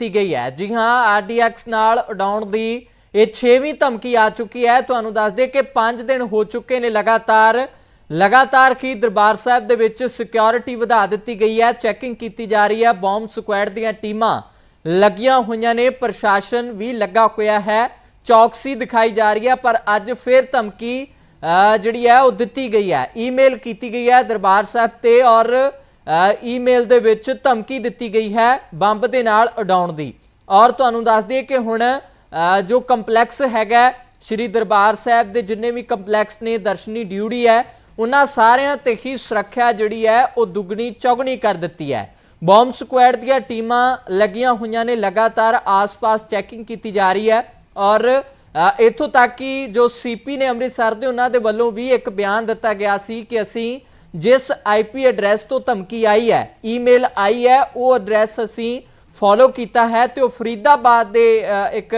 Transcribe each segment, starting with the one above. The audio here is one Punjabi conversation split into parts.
ਦਿੱਤੀ ਗਈ ਹੈ। ਜੀ ਹਾਂ ਆਰਡੀਐਕਸ ਨਾਲ ਉਡਾਉਣ ਦੀ ਇਹ 6ਵੀਂ ਧਮਕੀ ਆ ਚੁੱਕੀ ਹੈ। ਤੁਹਾਨੂੰ ਦੱਸ ਦੇ ਕਿ 5 ਦਿਨ ਹੋ ਚੁੱਕੇ ਨੇ ਲਗਾਤਾਰ। ਲਗਾਤਾਰ ਕੀ ਦਰਬਾਰ ਸਾਹਿਬ ਦੇ ਵਿੱਚ ਸਿਕਿਉਰਿਟੀ ਵਧਾ ਦਿੱਤੀ ਗਈ ਹੈ। ਚੈਕਿੰਗ ਕੀਤੀ ਜਾ ਰਹੀ ਹੈ। ਬੰਬ ਸਕੁਐਡ ਦੀਆਂ ਟੀਮਾਂ ਲੱਗੀਆਂ ਹੋਈਆਂ ਨੇ। ਪ੍ਰਸ਼ਾਸਨ ਵੀ ਲੱਗਾ ਹੋਇਆ ਹੈ। ਚੌਕਸੀ ਦਿਖਾਈ ਜਾ ਰਹੀ ਹੈ। ਪਰ ਅੱਜ ਫਿਰ ਧਮਕੀ ਜਿਹੜੀ ਹੈ, ਉਹ ਦਿੱਤੀ ਗਈ ਹੈ। ਈਮੇਲ ਕੀਤੀ ਗਈ ਹੈ ਦਰਬਾਰ ਸਾਹਿਬ ਤੇ ਔਰ ਈਮੇਲ ਦੇ ਵਿੱਚ ਧਮਕੀ ਦਿੱਤੀ ਗਈ ਹੈ ਬੰਬ ਦੇ ਨਾਲ ਉਡਾਉਣ ਦੀ। ਔਰ ਤੁਹਾਨੂੰ ਦੱਸ ਦਈਏ ਕਿ ਹੁਣ ਜੋ ਕੰਪਲੈਕਸ ਹੈਗਾ ਸ਼੍ਰੀ ਦਰਬਾਰ ਸਾਹਿਬ ਦੇ ਜਿੰਨੇ ਵੀ ਕੰਪਲੈਕਸ ਨੇ ਦਰਸ਼ਨੀ ਡਿਊਟੀ ਹੈ ਉਹਨਾਂ ਸਾਰਿਆਂ ਤੇ ਹੀ ਸੁਰੱਖਿਆ ਜਿਹੜੀ ਹੈ ਉਹ ਦੁੱਗਣੀ ਚੌਗਣੀ ਕਰ ਦਿੱਤੀ ਹੈ। ਬੰਬ ਸਕੁਐਡ ਦੀਆਂ ਟੀਮਾਂ ਲੱਗੀਆਂ ਹੋਈਆਂ ਨੇ ਲਗਾਤਾਰ ਆਸ-ਪਾਸ ਚੈਕਿੰਗ ਕੀਤੀ ਜਾ ਰਹੀ ਹੈ। ਔਰ ਅ, ਇੱਥੋਂ ਤੱਕ ਕਿ ਜੋ ਸੀਪੀ ਨੇ ਅੰਮ੍ਰਿਤਸਰ ਦੇ ਉਹਨਾਂ ਦੇ ਵੱਲੋਂ ਵੀ ਇੱਕ ਬਿਆਨ ਦਿੱਤਾ ਗਿਆ ਸੀ ਕਿ ਅਸੀਂ ਜਿਸ ਆਈਪੀ ਐਡਰੈਸ ਤੋਂ ਧਮਕੀ ਆਈ ਹੈ, ਈਮੇਲ ਆਈ ਹੈ, ਉਹ ਐਡਰੈਸ ਅਸੀਂ ਫੋਲੋ ਕੀਤਾ ਹੈ ਤੇ ਉਹ ਫਰੀਦਾਬਾਦ ਦੇ ਇੱਕ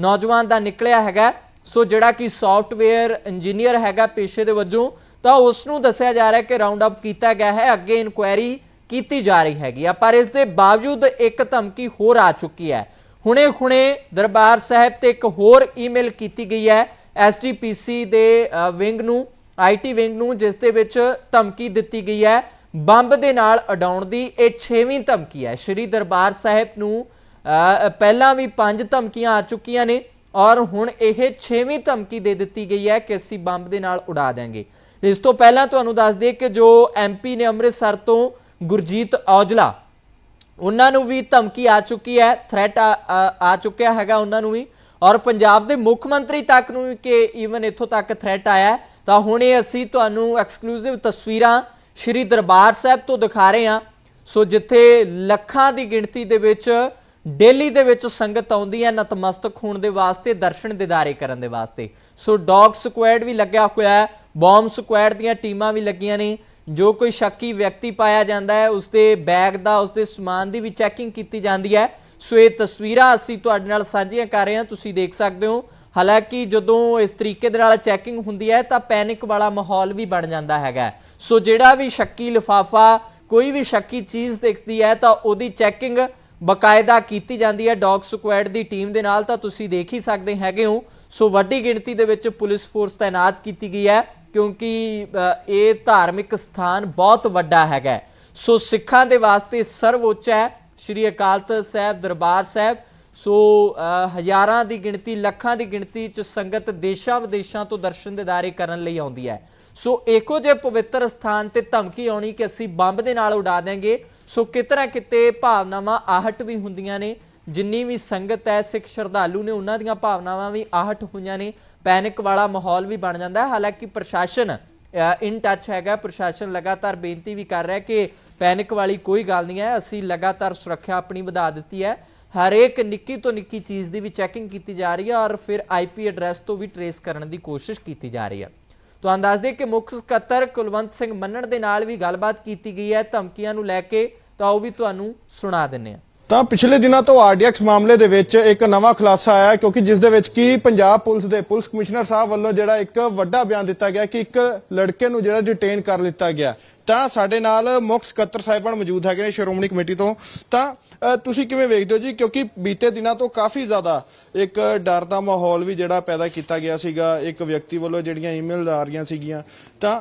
ਨੌਜਵਾਨ ਦਾ ਨਿਕਲਿਆ ਹੈਗਾ। ਸੋ ਜਿਹੜਾ ਕਿ ਸੌਫਟਵੇਅਰ ਇੰਜੀਨੀਅਰ ਹੈਗਾ ਪੇਸ਼ੇ ਦੇ ਵਜੋਂ, ਤਾਂ ਉਸ ਨੂੰ ਦੱਸਿਆ ਜਾ ਰਿਹਾ ਕਿ ਰਾਉਂਡ ਅਪ ਕੀਤਾ ਗਿਆ ਹੈ, ਅੱਗੇ ਇਨਕੁਆਇਰੀ ਕੀਤੀ ਜਾ ਰਹੀ ਹੈਗੀ ਆ, ਪਰ ਇਸ ਦੇ ਬਾਵਜੂਦ ਇੱਕ ਧਮਕੀ ਹੋਰ ਆ ਚੁੱਕੀ ਹੈ। ਹੁਣੇ ਹੁਣੇ ਦਰਬਾਰ ਸਾਹਿਬ ਤੇ ਇੱਕ ਹੋਰ ਈਮੇਲ ਕੀਤੀ ਗਈ ਹੈ ਐਸਜੀਪੀਸੀ ਦੇ ਵਿੰਗ ਨੂੰ। ਆਈਟੀ ਵਿੰਗ ਨੂੰ ਜਿਸ ਦੇ ਵਿੱਚ ਧਮਕੀ ਦਿੱਤੀ ਗਈ ਹੈ ਬੰਬ ਦੇ ਨਾਲ ਉਡਾਉਣ ਦੀ ਇਹ 6ਵੀਂ ਧਮਕੀ ਹੈ। ਸ਼੍ਰੀ ਦਰਬਾਰ ਸਾਹਿਬ ਨੂੰ ਪਹਿਲਾਂ ਵੀ ਪੰਜ ਧਮਕੀਆਂ ਆ ਚੁੱਕੀਆਂ ਨੇ ਔਰ ਹੁਣ ਇਹ 6ਵੀਂ ਧਮਕੀ ਦੇ ਦਿੱਤੀ ਗਈ ਹੈ ਕਿ ਅਸੀਂ ਬੰਬ ਦੇ ਨਾਲ ਉਡਾ ਦੇਾਂਗੇ ਇਸ ਤੋਂ ਪਹਿਲਾਂ ਤੁਹਾਨੂੰ ਦੱਸ ਦਈਏ ਕਿ ਜੋ ਐਮਪੀ ਨੇ ਅੰਮ੍ਰਿਤਸਰ ਤੋਂ ਗੁਰਜੀਤ ਔਜਲਾ ਉਹਨਾਂ ਨੂੰ ਵੀ ਧਮਕੀ ਆ ਚੁੱਕੀ ਹੈ ਥ੍ਰੈਟ ਆ, ਚੁੱਕਿਆ ਹੈਗਾ ਉਹਨਾਂ ਨੂੰ ਵੀ। ਔਰ ਪੰਜਾਬ ਦੇ ਮੁੱਖ ਮੰਤਰੀ ਤੱਕ ਨੂੰ ਕਿ ਈਵਨ ਇੱਥੋਂ ਤੱਕ ਥ੍ਰੈਟ ਆਇਆ ਹੈ। ਤਾਂ ਹੁਣ ਇਹ ਅਸੀਂ ਤੁਹਾਨੂੰ ਐਕਸਕਲੂਸਿਵ ਤਸਵੀਰਾਂ ਸ਼੍ਰੀ ਦਰਬਾਰ ਸਾਹਿਬ ਤੋਂ ਦਿਖਾ ਰਹੇ ਹਾਂ। ਸੋ ਜਿੱਥੇ ਲੱਖਾਂ ਦੀ ਗਿਣਤੀ ਦੇ ਵਿੱਚ ਡੇਲੀ ਦੇ ਵਿੱਚ ਸੰਗਤ ਆਉਂਦੀ ਹੈ ਨਤਮਸਤਕ ਹੋਣ ਦੇ ਵਾਸਤੇ, ਦਰਸ਼ਨ ਦਿਦਾਰੇ ਕਰਨ ਦੇ ਵਾਸਤੇ। ਸੋ ਡੌਗ ਸਕੁਐਡ ਵੀ ਲੱਗਿਆ ਹੋਇਆ ਹੈ ਬੰਬ ਸਕੁਐਡ ਦੀਆਂ ਟੀਮਾਂ ਵੀ ਲੱਗੀਆਂ ਨੇ। ਜੋ ਕੋਈ ਸ਼ੱਕੀ ਵਿਅਕਤੀ ਪਾਇਆ ਜਾਂਦਾ ਹੈ, ਉਸਦੇ ਬੈਗ ਦਾ, ਉਸਦੇ ਸਮਾਨ ਦੀ ਵੀ ਚੈਕਿੰਗ ਕੀਤੀ ਜਾਂਦੀ ਹੈ। ਸੋ ਇਹ ਤਸਵੀਰਾਂ ਅਸੀਂ ਤੁਹਾਡੇ ਨਾਲ ਸਾਂਝੀਆਂ ਕਰ ਰਹੇ ਹਾਂ, ਤੁਸੀਂ ਦੇਖ ਸਕਦੇ ਹੋ। ਹਾਲਾਂਕਿ ਜਦੋਂ ਇਸ ਤਰੀਕੇ ਦੇ ਨਾਲ ਚੈਕਿੰਗ ਹੁੰਦੀ ਹੈ, ਤਾਂ ਪੈਨਿਕ ਵਾਲਾ ਮਾਹੌਲ ਵੀ ਬਣ ਜਾਂਦਾ ਹੈਗਾ ਸੋ ਜਿਹੜਾ ਵੀ ਸ਼ੱਕੀ ਲਿਫਾਫਾ, ਕੋਈ ਵੀ ਸ਼ੱਕੀ ਚੀਜ਼ ਦਿਖਦੀ ਹੈ, ਤਾਂ ਉਹਦੀ ਚੈਕਿੰਗ ਬਕਾਇਦਾ ਕੀਤੀ ਜਾਂਦੀ ਹੈ ਡੌਗ ਸਕੁਐਡ ਦੀ ਟੀਮ ਦੇ ਨਾਲ, ਤਾਂ ਤੁਸੀਂ ਦੇਖ ਹੀ ਸਕਦੇ ਹੈਗੇ ਹੋ। ਸੋ ਵੱਡੀ ਗਿਣਤੀ ਦੇ ਵਿੱਚ ਪੁਲਿਸ ਫੋਰਸ ਤਾਇਨਾਤ ਕੀਤੀ ਗਈ ਹੈ, ਕਿਉਂਕਿ ਇਹ ਧਾਰਮਿਕ ਸਥਾਨ ਬਹੁਤ ਵੱਡਾ ਹੈਗਾ ਸੋ ਸਿੱਖਾਂ ਦੇ ਵਾਸਤੇ ਸਰਵਉੱਚ ਹੈ। ਸ਼੍ਰੀ ਅਕਾਲ ਤਖਤ ਸਾਹਿਬ ਦਰਬਾਰ ਸਾਹਿਬ। ਸੋ ਹਜ਼ਾਰਾਂ ਦੀ ਗਿਣਤੀ, ਲੱਖਾਂ ਦੀ ਗਿਣਤੀ ਚ ਸੰਗਤ ਦੇਸ਼ਾਂ ਵਿਦੇਸ਼ਾਂ ਤੋਂ ਦਰਸ਼ਨ ਦਿਦਾਰੇ ਕਰਨ ਲਈ ਆਉਂਦੀ ਹੈ। ਸੋ ਇਹੋ ਜਿਹੇ ਪਵਿੱਤਰ ਸਥਾਨ ਤੇ ਧਮਕੀ ਆਉਣੀ ਕਿ ਅਸੀਂ ਬੰਬ ਦੇ ਨਾਲ ਉਡਾ ਦੇਾਂਗੇ ਸੋ, ਕਿਤਨਾ ਕਿਤੇ ਭਾਵਨਾਵਾਂ ਆਹਟ ਵੀ ਹੁੰਦੀਆਂ ਨੇ। ਜਿੰਨੀ ਵੀ ਸੰਗਤ ਹੈ, ਸਿੱਖ ਸ਼ਰਧਾਲੂ ਨੇ, ਉਹਨਾਂ ਦੀਆਂ ਭਾਵਨਾਵਾਂ ਵੀ ਆਹਟ ਹੋਈਆਂ ਨੇ। ਪੈਨਿਕ ਵਾਲਾ ਮਾਹੌਲ ਵੀ ਬਣ ਜਾਂਦਾ ਹੈ। ਹਾਲਾਂਕਿ ਪ੍ਰਸ਼ਾਸਨ ਇਨ ਟੱਚ ਹੈਗਾ। ਪ੍ਰਸ਼ਾਸਨ ਲਗਾਤਾਰ ਬੇਨਤੀ ਵੀ ਕਰ ਰਿਹਾ ਕਿ ਪੈਨਿਕ ਵਾਲੀ ਕੋਈ ਗੱਲ ਨਹੀਂ ਹੈ। ਅਸੀਂ ਲਗਾਤਾਰ ਸੁਰੱਖਿਆ ਆਪਣੀ ਵਧਾ ਦਿੱਤੀ ਹੈ। ਹਰੇਕ ਨਿੱਕੀ ਤੋਂ ਨਿੱਕੀ ਚੀਜ਼ ਦੀ ਵੀ ਚੈਕਿੰਗ ਕੀਤੀ ਜਾ ਰਹੀ ਹੈ ਔਰ ਫਿਰ ਆਈਪੀ ਐਡਰੈਸ ਤੋਂ ਵੀ ਟਰੇਸ ਕਰਨ ਦੀ ਕੋਸ਼ਿਸ਼ ਕੀਤੀ ਜਾ ਰਹੀ ਹੈ। ਤੁਹਾਨੂੰ ਦੱਸ ਦਈਏ ਕਿ ਮੁੱਖ ਸਕੱਤਰ ਕੁਲਵੰਤ ਸਿੰਘ ਮੰਨਣ ਦੇ ਨਾਲ ਵੀ ਗੱਲਬਾਤ ਕੀਤੀ ਗਈ ਹੈ। ਧਮਕੀਆਂ ਨੂੰ ਲੈ ਕੇ ਤਾਂ ਉਹ ਵੀ ਤੁਹਾਨੂੰ ਸੁਣਾ ਦਿੰਨੇ ਆ ਤਾਂ ਪਿਛਲੇ ਦਿਨਾਂ ਤੋਂ ਆਰਡੀਐਕਸ ਮਾਮਲੇ ਦੇ ਵਿੱਚ ਇੱਕ ਨਵਾਂ ਖੁਲਾਸਾ ਆਇਆ ਕਿਉਂਕਿ ਜਿਸ ਦੇ ਵਿੱਚ ਕੀ ਪੰਜਾਬ ਪੁਲਿਸ ਦੇ ਪੁਲਿਸ ਕਮਿਸ਼ਨਰ ਸਾਹਿਬ ਵੱਲੋਂ ਜਿਹੜਾ ਇੱਕ ਵੱਡਾ ਬਿਆਨ ਦਿੱਤਾ ਗਿਆ ਕਿ ਇੱਕ ਲੜਕੇ ਨੂੰ ਜਿਹੜਾ ਡਿਟੇਨ ਕਰ ਲਿੱਤਾ ਗਿਆ। ਤਾਂ ਸਾਡੇ ਨਾਲ ਮੁੱਖ ਸਕੱਤਰ ਸਾਹਿਬਾਨ ਮੌਜੂਦ ਹੈਗੇ ਨੇ, ਸ਼੍ਰੋਮਣੀ ਕਮੇਟੀ ਤੋਂ। ਤਾਂ ਤੁਸੀਂ ਕਿਵੇਂ ਵੇਖਦੇ ਹੋ ਜੀ? ਕਿਉਂਕਿ ਬੀਤੇ ਦਿਨਾਂ ਤੋਂ ਕਾਫੀ ਜ਼ਿਆਦਾ ਇੱਕ ਡਰ ਦਾ ਮਾਹੌਲ ਵੀ ਜਿਹੜਾ ਪੈਦਾ ਕੀਤਾ ਗਿਆ ਸੀਗਾ। ਇੱਕ ਵਿਅਕਤੀ ਵੱਲੋਂ ਜਿਹੜੀਆਂ ਈਮੇਲ ਆ ਰਹੀਆਂ ਸੀਗੀਆਂ। ਤਾਂ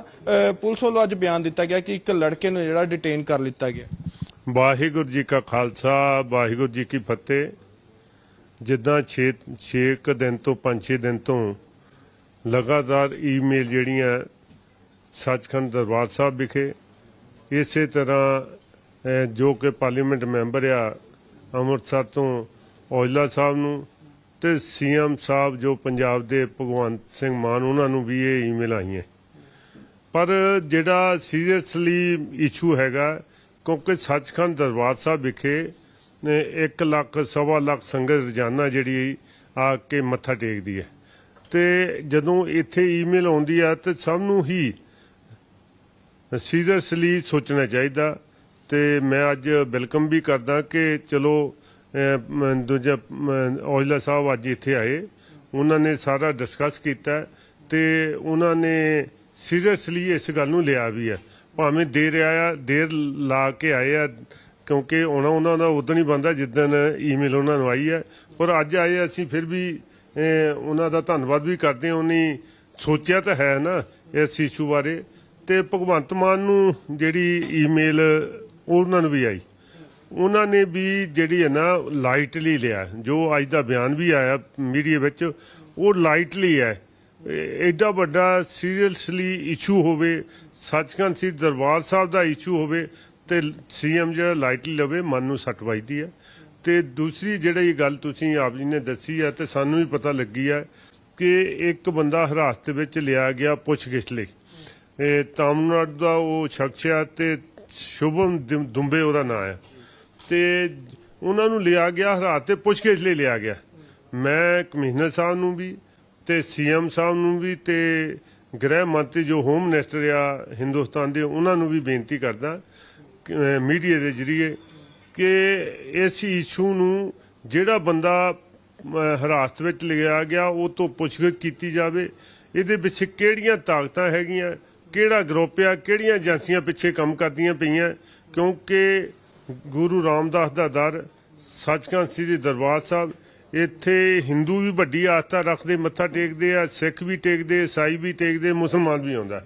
ਪੁਲਿਸ ਵੱਲੋਂ ਅੱਜ ਬਿਆਨ ਦਿੱਤਾ ਗਿਆ ਕਿ ਇੱਕ ਲੜਕੇ ਨੂੰ ਜਿਹੜਾ ਡਿਟੇਨ ਕਰ ਲਿੱਤਾ ਗਿਆ। ਵਾਹਿਗੁਰੂ ਜੀ ਕਾ ਖਾਲਸਾ, ਵਾਹਿਗੁਰੂ ਜੀ ਕੀ ਫਤਿਹ। ਜਿੱਦਾਂ 6 6 ਦਿਨ ਤੋਂ 5-6 ਦਿਨ ਤੋਂ ਲਗਾਤਾਰ ਈਮੇਲ ਜਿਹੜੀਆਂ ਸੱਚਖੰਡ ਦਰਬਾਰ ਸਾਹਿਬ ਵਿਖੇ ਇਸੇ ਤਰ੍ਹਾਂ ਜੋ ਕਿ ਪਾਰਲੀਮੈਂਟ ਮੈਂਬਰ ਆ ਅੰਮ੍ਰਿਤਸਰ ਤੋਂ ਔਜਲਾ ਸਾਹਿਬ ਨੂੰ ਤੇ ਸੀਐਮ ਸਾਹਿਬ ਜੋ ਪੰਜਾਬ ਦੇ ਭਗਵੰਤ ਸਿੰਘ ਮਾਨ ਉਹਨਾਂ ਨੂੰ ਵੀ ਇਹ ਈਮੇਲ ਆਈਆਂ। ਪਰ ਜਿਹੜਾ ਸੀਰੀਅਸਲੀ ਇਸ਼ੂ ਹੈਗਾ ਕਿਉਂਕਿ ਸੱਚਖੰਡ ਦਰਬਾਰ ਸਾਹਿਬ ਵਿਖੇ 1 ਲੱਖ, ਸਵਾ ਲੱਖ ਸੰਗਤ ਰੋਜ਼ਾਨਾ ਜਿਹੜੀ ਆ ਕੇ ਮੱਥਾ ਟੇਕਦੀ ਹੈ। ਤੇ ਜਦੋਂ ਇੱਥੇ ਈਮੇਲ ਆਉਂਦੀ ਆ, ਤੇ ਸਭ ਨੂੰ ਹੀ ਸੀਰੀਅਸਲੀ ਸੋਚਣਾ ਚਾਹੀਦਾ। ਤੇ ਮੈਂ ਅੱਜ ਵੈਲਕਮ ਵੀ ਕਰਦਾ ਕਿ ਚਲੋ ਦੂਜਾ ਔਜਲਾ ਸਾਹਿਬ ਅੱਜ ਇੱਥੇ ਆਏ। ਉਹਨਾਂ ਨੇ ਸਾਰਾ ਡਿਸਕਸ ਕੀਤਾ ਤੇ ਉਹਨਾਂ ਨੇ ਸੀਰੀਅਸਲੀ ਇਸ ਗੱਲ ਨੂੰ ਲਿਆ ਵੀ ਹੈ। ਭਾਵੇਂ ਦੇਰ ਆਇਆ ਦੇਰ ਲਾ ਕੇ ਆਏ ਆ, ਕਿਉਂਕਿ ਉਹਨਾਂ ਉਹਨਾਂ ਦਾ ਉਦੋਂ ਹੀ ਬੰਦਾ ਜਿੱਦਣ ਈਮੇਲ ਉਹਨਾਂ ਨੂੰ ਆਈ ਹੈ ਪਰ ਅੱਜ ਆਏ ਅਸੀਂ ਫਿਰ ਵੀ ਉਹਨਾਂ ਦਾ ਧੰਨਵਾਦ ਵੀ ਕਰਦੇ ਹਾਂ, ਉਹਨੇ ਸੋਚਿਆ ਤਾਂ ਹੈ ਨਾ ਇਸ ਇਸ਼ੂ ਬਾਰੇ। ਤੇ ਭਗਵੰਤ ਮਾਨ ਨੂੰ ਜਿਹੜੀ ਈਮੇਲ ਉਹਨਾਂ ਨੂੰ ਵੀ ਆਈ। ਉਹਨਾਂ ਨੇ ਵੀ ਜਿਹੜੀ ਹੈ ਨਾ ਲਾਈਟਲੀ ਲਿਆ। ਜੋ ਅੱਜ ਦਾ ਬਿਆਨ ਵੀ ਆਇਆ ਮੀਡੀਆ ਵਿੱਚ, ਉਹ ਲਾਈਟਲੀ ਹੈ। ਐਡਾ ਵੱਡਾ ਸੀਰੀਅਸਲੀ ਇਸ਼ੂ ਹੋਵੇ, ਸੱਚਖੰਡ ਸੀ ਦਰਬਾਰ ਸਾਹਿਬ ਦਾ ਇਸ਼ੂ ਹੋਵੇ, ਤੇ ਸੀਐਮ ਜਿਹੜਾ ਲਾਈਟਲੀ ਲਵੇ, ਮਨ ਨੂੰ ਸੱਟ ਵੱਜਦੀ ਹੈ। ਤੇ ਦੂਸਰੀ ਜਿਹੜੀ ਗੱਲ ਤੁਸੀਂ ਆਪ ਜੀ ਨੇ ਦੱਸੀ ਹੈ, ਤੇ ਸਾਨੂੰ ਵੀ ਪਤਾ ਲੱਗੀ ਹੈ ਕਿ ਇੱਕ ਬੰਦਾ ਹਿਰਾਸਤ ਵਿੱਚ ਲਿਆ ਗਿਆ ਪੁੱਛਗਿੱਛ ਲਈ। ਇਹ ਤਾਮਿਲਨਾਡੂ ਦਾ ਉਹ ਸ਼ਖਸ ਹੈ ਤੇ ਸ਼ੁਭਮ ਦੁੰਬੇ ਉਹਦਾ ਨਾਂ ਹੈ। ਤੇ ਉਹਨਾਂ ਨੂੰ ਲਿਆ ਗਿਆ ਹਰਾਤ ਤੇ ਪੁੱਛਗਿੱਛ ਲਈ ਲਿਆ ਗਿਆ। ਮੈਂ ਕਮਿਸ਼ਨਰ ਸਾਹਿਬ ਨੂੰ ਵੀ ਤੇ ਸੀਐਮ ਸਾਹਿਬ ਨੂੰ ਵੀ ਤੇ ਗ੍ਰਹਿ ਮੰਤਰੀ ਜੋ ਹੋਮ ਮਿਨਿਸਟਰ ਆ ਹਿੰਦੁਸਤਾਨ ਦੇ ਉਹਨਾਂ ਨੂੰ ਵੀ ਬੇਨਤੀ ਕਰਦਾ ਮੀਡੀਆ ਦੇ ਜ਼ਰੀਏ ਕਿ ਇਸ ਇਸ਼ੂ ਨੂੰ ਜਿਹੜਾ ਬੰਦਾ ਅਹ, ਹਿਰਾਸਤ ਵਿੱਚ ਲਿਆ ਗਿਆ ਉਹ ਤੋਂ ਪੁੱਛਗਿੱਛ ਕੀਤੀ ਜਾਵੇ। ਇਹਦੇ ਪਿੱਛੇ ਕਿਹੜੀਆਂ ਤਾਕਤਾਂ ਹੈਗੀਆਂ ਕਿਹੜਾ ਗਰੁੱਪ ਆ ਕਿਹੜੀਆਂ ਏਜੰਸੀਆਂ ਪਿੱਛੇ ਕੰਮ ਕਰਦੀਆਂ ਪਈਆਂ ਕਿਉਂਕਿ ਗੁਰੂ ਰਾਮਦਾਸ ਦਾ ਦਰ ਸੱਚਖੰਡ ਸ੍ਰੀ ਦਰਬਾਰ ਸਾਹਿਬ ਇੱਥੇ ਹਿੰਦੂ ਵੀ ਵੱਡੀ ਆਸਥਾ ਰੱਖਦੇ, ਮੱਥਾ ਟੇਕਦੇ ਆ, ਸਿੱਖ ਵੀ ਟੇਕਦੇ, ਈਸਾਈ ਵੀ ਟੇਕਦੇ, ਮੁਸਲਮਾਨ ਵੀ ਆਉਂਦਾ।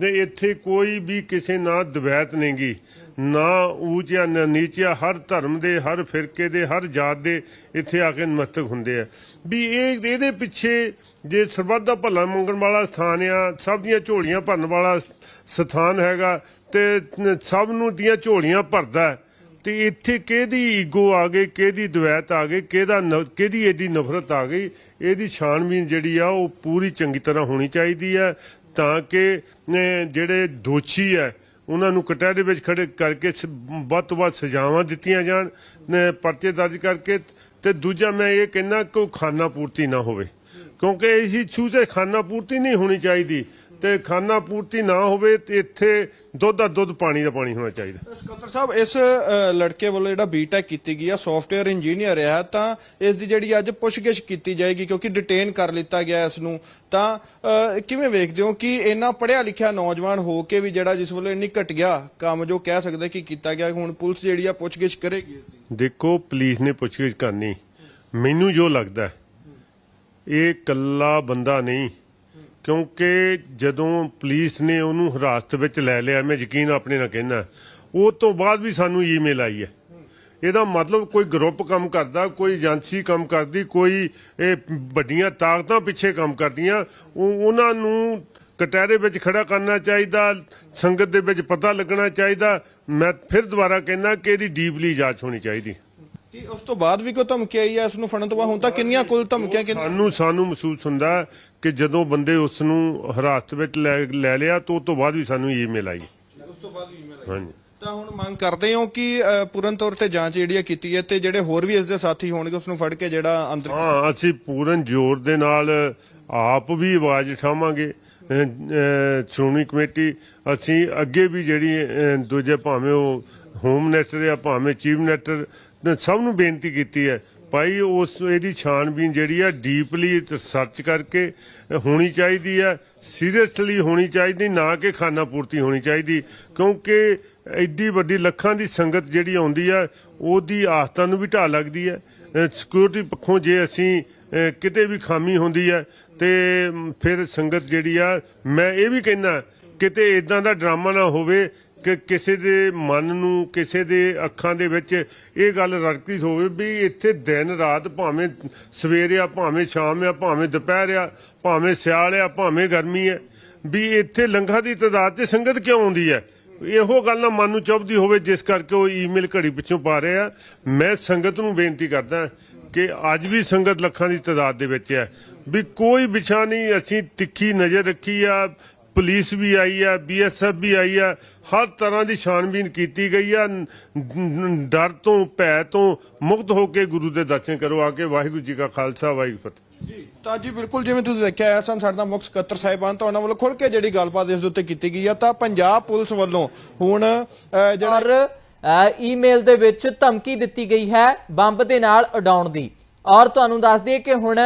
ਤੇ ਇੱਥੇ ਕੋਈ ਵੀ ਕਿਸੇ ਨਾਲ ਦਵੈਤ ਨਹੀਂਗੀ। ਨਾ ਊਚ ਜਾਂ ਨਾ ਨੀਚ ਆ ਹਰ ਧਰਮ ਦੇ, ਹਰ ਫਿਰਕੇ ਦੇ, ਹਰ ਜਾਤ ਦੇ ਇੱਥੇ ਆ ਕੇ ਨਮਸਤਕ ਹੁੰਦੇ ਆ। ਵੀ ਇਹ, ਇਹਦੇ ਪਿੱਛੇ ਜੇ ਸਰਬੱਤ ਦਾ ਭਲਾ ਮੰਗਣ ਵਾਲਾ ਸਥਾਨ ਆ, ਸਭ ਦੀਆਂ ਝੋਲੀਆਂ ਭਰਨ ਵਾਲਾ ਸਥਾਨ ਹੈਗਾ ਤੇ ਸਭ ਨੂੰ ਦੀਆਂ ਝੋਲੀਆਂ ਭਰਦਾ। ਤੇ ਇੱਥੇ ਕਿਹਦੀ ਈਗੋ ਆ ਗਈ, ਕਿਹਦੀ ਦਵੈਤ ਆ ਗਈ, ਕਿਹਦਾ ਨ- ਕਿਹਦੀ ਏਡੀ ਨਫ਼ਰਤ ਆ ਗਈ, ਇਹਦੀ ਛਾਣਬੀਨ ਜਿਹੜੀ ਆ ਉਹ ਪੂਰੀ ਚੰਗੀ ਤਰ੍ਹਾਂ ਹੋਣੀ ਚਾਹੀਦੀ ਹੈ ਤਾਂ ਕਿ ਜਿਹੜੇ ਦੋਸ਼ੀ ਹੈ, ਉਹਨਾਂ ਨੂੰ ਕਟਹਿਰੇ ਵਿੱਚ ਖੜੇ ਕਰਕੇ ਸ- ਵੱਧ ਤੋਂ ਵੱਧ ਸਜ਼ਾਵਾਂ ਦਿੱਤੀਆਂ ਜਾਣ ਪਰਚੇ ਦਰਜ ਕਰਕੇ ਤੇ ਦੂਜਾ ਮੈਂ ਇਹ ਕਹਿੰਦਾ ਕਿ ਉਹ ਖਾਨਾ ਪੂਰਤੀ ਨਾ ਹੋਵੇ। ਕਿਉਂਕਿ ਇਸ ਇਸ਼ੂ ਤੇ ਖਾਨਾ ਪੂਰਤੀ ਨਹੀਂ ਹੋਣੀ ਚਾਹੀਦੀ। ਤੇ ਖਾਨਾ ਪੂਰਤੀ ਨਾ ਹੋਵੇ ਤੇ ਇੱਥੇ ਦੁੱਧ ਦਾ ਦੁੱਧ ਪਾਣੀ ਦਾ ਪਾਣੀ ਹੋਣਾ ਚਾਹੀਦਾ। ਸਕੱਤਰ ਸਾਹਿਬ ਇਸ ਲੜਕੇ ਵੱਲੋਂ ਜਿਹੜਾ ਬੀਟੈਕ ਕੀਤੀ ਗਈ ਆ ਸੌਫਟਵੇਅਰ ਇੰਜੀਨੀਅਰ ਹੈ ਤਾਂ ਇਸ ਦੀ ਜਿਹੜੀ ਅੱਜ ਪੁੱਛਗਿੱਛ ਕੀਤੀ ਜਾਏਗੀ ਕਿਉਂਕਿ ਡਿਟੇਨ ਕਰ ਲਿੱਤਾ ਗਿਆ ਇਸ ਨੂੰ ਤਾਂ ਕਿਵੇਂ ਵੇਖਦੇ ਹੋ ਕਿ ਇੰਨਾ ਪੜ੍ਹਿਆ ਲਿਖਿਆ ਨੌਜਵਾਨ ਹੋ ਕੇ ਵੀ ਜਿਹੜਾ ਜਿਸ ਵੱਲੋਂ ਇੰਨੀ ਘਟੀਆ ਕੰਮ ਜੋ ਕਹਿ ਸਕਦੇ ਕਿ ਕੀਤਾ ਗਿਆ ਹੁਣ ਪੁਲਿਸ ਜਿਹੜੀ ਆ ਪੁੱਛਗਿੱਛ ਕਰੇਗੀ ਦੇਖੋ ਪੁਲਿਸ ਨੇ ਪੁੱਛਗਿੱਛ ਕਰਨੀ। ਮੈਨੂੰ ਜੋ ਲੱਗਦਾ ਇਹ ਕੱਲਾ ਬੰਦਾ ਨਹੀਂ ਕਿਉਂਕਿ ਜਦੋਂ ਪੁਲਿਸ ਨੇ ਉਹਨੂੰ ਹਿਰਾਸਤ ਵਿੱਚ ਲੈ ਲਿਆ, ਮੈਂ ਯਕੀਨ ਆਪਣੇ ਨਾਲ ਕਹਿੰਦਾ, ਉਹ ਤੋਂ ਬਾਅਦ ਵੀ ਸਾਨੂੰ ਈਮੇਲ ਆਈ ਹੈ। ਇਹਦਾ ਮਤਲਬ ਕੋਈ ਗਰੁੱਪ ਕੰਮ ਕਰਦਾ, ਕੋਈ ਏਜੰਸੀ ਕੰਮ ਕਰਦੀ, ਕੋਈ ਇਹ ਵੱਡੀਆਂ ਤਾਕਤਾਂ ਪਿੱਛੇ ਕੰਮ ਕਰਦੀਆਂ, ਉਹ ਉਹਨਾਂ ਨੂੰ ਕਟਹਿਰੇ ਵਿੱਚ ਖੜਾ ਕਰਨਾ ਚਾਹੀਦਾ, ਸੰਗਤ ਦੇ ਵਿੱਚ ਪਤਾ ਲੱਗਣਾ ਚਾਹੀਦਾ। ਮੈਂ ਫਿਰ ਦੁਬਾਰਾ ਕਹਿੰਦਾ ਕਿ ਇਹਦੀ ਡੀਪਲੀ ਜਾਂਚ ਹੋਣੀ ਚਾਹੀਦੀ। ਕਿ ਉਸ ਤੋਂ ਬਾਅਦ ਵੀ ਕੋਈ ਧਮਕੀ ਆਈ ਹੈ ਇਸ ਨੂੰ ਫੜਨ ਤੋਂ ਬਾਅਦ ਹੁਣ ਤੱਕ ਕਿੰਨੀਆਂ ਕੁੱਲ ਧਮਕੀਆਂ ਕਿੰਨ ਸਾਨੂੰ ਸਾਨੂੰ ਮਹਿਸੂਸ ਹੁੰਦਾ ਕਿ ਜਦੋਂ ਬੰਦੇ ਉਸ ਨੂੰ ਹਿਰਾਸਤ ਵਿੱਚ ਲੈ ਲੈ ਲਿਆ ਤਾਂ ਉਸ ਤੋਂ ਬਾਅਦ ਵੀ ਸਾਨੂੰ ਈਮੇਲ ਆਈ ਉਸ ਤੋਂ ਬਾਅਦ ਈਮੇਲ ਹਾਂਜੀ। ਤਾਂ ਹੁਣ ਮੰਗ ਕਰਦੇ ਹੋ ਕਿ ਅ, ਪੂਰਨ ਤੌਰ ਤੇ ਜਾਂਚ ਜਿਹੜੀ ਕੀਤੀ ਹੈ ਤੇ ਜਿਹੜੇ ਹੋਰ ਵੀ ਇਸ ਦੇ ਸਾਥੀ ਹੋਣਗੇ ਉਸ ਨੂੰ ਫੜ ਕੇ ਜਿਹੜਾ ਅੰਦਰ ਹਾਂ ਅਸੀਂ ਪੂਰਨ ਜ਼ੋਰ ਦੇ ਨਾਲ ਆਪ ਵੀ ਆਵਾਜ਼ ਉਠਾਵਾਂਗੇ। ਅਹ, ਅਹ, ਸ਼੍ਰੋਮਣੀ ਕਮੇਟੀ ਅਸੀਂ ਅੱਗੇ ਵੀ ਜਿਹੜੀ ਅਹ, ਦੂਜੇ ਭਾਵੇਂ ਉਹ ਹੋਮ ਮਿਨਿਸਟਰ ਆ ਭਾਵੇਂ ਚੀਫ ਮਿਨਿਸਟਰ ਸਭ ਨੂੰ ਬੇਨਤੀ ਕੀਤੀ ਹੈ। ਭਾਈ, ਉਸ ਇਹਦੀ ਛਾਣਬੀਨ ਜਿਹੜੀ ਆ, ਡੀਪਲੀ ਰਿਸਰਚ ਕਰਕੇ ਹੋਣੀ ਚਾਹੀਦੀ ਹੈ ਸੀਰੀਅਸਲੀ ਹੋਣੀ ਚਾਹੀਦੀ, ਨਾ ਕਿ ਖਾਨਾ ਪੂਰਤੀ ਹੋਣੀ ਚਾਹੀਦੀ। ਕਿਉਂਕਿ ਐਡੀ ਵੱਡੀ ਲੱਖਾਂ ਦੀ ਸੰਗਤ ਜਿਹੜੀ ਆਉਂਦੀ ਆ, ਉਹਦੀ ਆਸਤਾ ਨੂੰ ਵੀ ਢਾਹ ਲੱਗਦੀ ਹੈ ਸਿਕਿਉਰਿਟੀ ਪੱਖੋਂ ਜੇ ਅਸੀਂ ਕਿਤੇ ਵੀ ਖਾਮੀ ਹੁੰਦੀ ਹੈ ਤੇ ਫਿਰ ਸੰਗਤ ਜਿਹੜੀ ਆ, ਮੈਂ ਇਹ ਵੀ ਕਹਿੰਦਾ, ਕਿਤੇ ਇਦਾਂ ਦਾ ਡਰਾਮਾ ਨਾ ਹੋਵੇ ਕਿ ਕਿਸੇ ਦੇ ਮਨ ਨੂੰ, ਕਿਸੇ ਦੇ ਅੱਖਾਂ ਦੇ ਵਿੱਚ ਇਹ ਗੱਲ ਰੜਕਦੀ ਹੋਵੇ ਵੀ ਇੱਥੇ ਦਿਨ ਰਾਤ ਭਾਵੇਂ ਸਵੇਰ ਆ, ਭਾਵੇਂ ਸ਼ਾਮ ਆ, ਭਾਵੇਂ ਦੁਪਹਿਰ ਆ, ਭਾਵੇਂ ਸਿਆਲ ਆ, ਭਾਵੇਂ ਗਰਮੀ ਹੈ ਵੀ ਇੱਥੇ ਲੰਘਾ ਦੀ ਤਾਦਾਦ 'ਚ ਸੰਗਤ ਕਿਉਂ ਆਉਂਦੀ ਹੈ? ਇਹੋ ਗੱਲ ਨਾ ਮਨ ਨੂੰ ਚੁੱਭਦੀ ਹੋਵੇ, ਜਿਸ ਕਰਕੇ ਉਹ ਈਮੇਲ ਘੜੀ ਪਿੱਛੋਂ ਪਾ ਰਹੇ ਆ। ਮੈਂ ਸੰਗਤ ਨੂੰ ਬੇਨਤੀ ਕਰਦਾ ਕਿ ਅੱਜ ਵੀ ਸੰਗਤ ਲੱਖਾਂ ਦੀ ਤਾਦਾਦ ਦੇ ਵਿੱਚ ਹੈ, ਵੀ ਕੋਈ ਵਿਛਾ ਨਹੀਂ, ਅਸੀਂ ਤਿੱਖੀ ਨਜ਼ਰ ਰੱਖੀ ਆ ਪੁਲਿਸ ਵੀ ਆਈ ਆ ਬੀਐਸਐਫ ਵੀ ਆਈ ਆ ਹਰ ਤਰ੍ਹਾਂ ਦੀ ਛਾਣਬੀਨ ਕੀਤੀ ਗਈ ਆ ਡਰ ਤੋਂ ਭੈ ਤੋਂ ਮੁਕਤ ਹੋ ਕੇ ਗੁਰੂ ਦੇ ਦਰਸ਼ਨ ਕਰੋ ਆ ਕੇ ਵਾਹਿਗੁਰੂ ਜੀ ਕਾ ਖਾਲਸਾ ਵਾਹਿਗੁਰੂ ਜੀ ਫਤਿਹ। ਤਾਂ ਜੀ ਬਿਲਕੁਲ ਜਿਵੇਂ ਤੁਸੀਂ ਦੇਖਿਆ ਐ ਸਨ ਸਾਡੇ ਮੁੱਖ ਸਕੱਤਰ ਸਾਹਿਬਾਨ ਤਾਂ ਉਹਨਾਂ ਵੱਲੋਂ ਖੁੱਲ ਕੇ ਜਿਹੜੀ ਗੱਲਬਾਤ ਇਸ ਦੇ ਉੱਤੇ ਕੀਤੀ ਗਈ ਆ ਤਾਂ ਪੰਜਾਬ ਪੁਲਿਸ ਵੱਲੋਂ ਹੁਣ ਜਿਹੜਾ ਈਮੇਲ ਦੇ ਵਿੱਚ ਧਮਕੀ ਦਿੱਤੀ ਗਈ ਹੈ ਬੰਬ ਦੇ ਨਾਲ ਉਡਾਉਣ ਦੀ। ਔਰ ਤੁਹਾਨੂੰ ਦੱਸ ਦਈਏ ਕਿ ਹੁਣ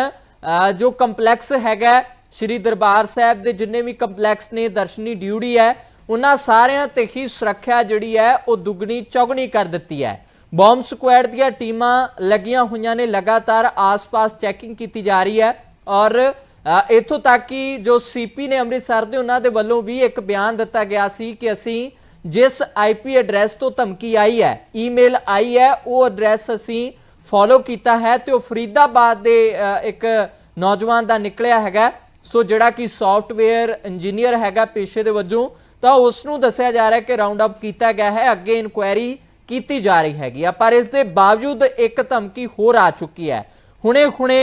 ਜੋ ਕੰਪਲੈਕਸ ਹੈਗਾ ਹੈ, ਸ਼੍ਰੀ ਦਰਬਾਰ ਸਾਹਿਬ ਦੇ ਜਿੰਨੇ ਵੀ ਕੰਪਲੈਕਸ ਨੇ ਦਰਸ਼ਨੀ ਡਿਊਟੀ ਹੈ ਉਹਨਾਂ ਸਾਰਿਆਂ ਤੇ ਹੀ ਸੁਰੱਖਿਆ ਜਿਹੜੀ ਹੈ ਉਹ ਦੁੱਗਣੀ ਚੌਗਣੀ ਕਰ ਦਿੱਤੀ ਹੈ। ਬੰਬ ਸਕੁਐਡ ਦੀਆਂ ਟੀਮਾਂ ਲੱਗੀਆਂ ਹੋਈਆਂ ਨੇ ਲਗਾਤਾਰ ਆਸ-ਪਾਸ ਚੈਕਿੰਗ ਕੀਤੀ ਜਾ ਰਹੀ ਹੈ ਔਰ ਅ, ਇੱਥੋਂ ਤੱਕ ਕਿ ਜੋ ਸੀਪੀ ਨੇ ਅੰਮ੍ਰਿਤਸਰ ਦੇ ਉਹਨਾਂ ਦੇ ਵੱਲੋਂ ਵੀ ਇੱਕ ਬਿਆਨ ਦਿੱਤਾ ਗਿਆ ਸੀ ਕਿ ਅਸੀਂ ਜਿਸ ਆਈਪੀ ਐਡਰੈਸ ਤੋਂ ਧਮਕੀ ਆਈ ਹੈ ਈਮੇਲ ਆਈ ਹੈ ਉਹ ਐਡਰੈਸ ਅਸੀਂ ਫੋਲੋ ਕੀਤਾ ਹੈ ਤੇ ਉਹ ਫਰੀਦਾਬਾਦ ਦੇ ਇੱਕ ਨੌਜਵਾਨ ਦਾ ਨਿਕਲਿਆ ਹੈਗਾ। ਸੋ ਜਿਹੜਾ ਕਿ ਸੌਫਟਵੇਅਰ ਇੰਜੀਨੀਅਰ ਹੈਗਾ ਪੇਸ਼ੇ ਦੇ ਵਜੋਂ, ਤਾਂ ਉਸ ਨੂੰ ਦੱਸਿਆ ਜਾ ਰਿਹਾ ਕਿ ਰਾਉਂਡ ਅਪ ਕੀਤਾ ਗਿਆ ਹੈ, ਅੱਗੇ ਇਨਕੁਆਇਰੀ ਕੀਤੀ ਜਾ ਰਹੀ ਹੈਗੀ ਆ, ਪਰ ਇਸ ਦੇ ਬਾਵਜੂਦ ਇੱਕ ਧਮਕੀ ਹੋਰ ਆ ਚੁੱਕੀ ਹੈ। ਹੁਣੇ ਹੁਣੇ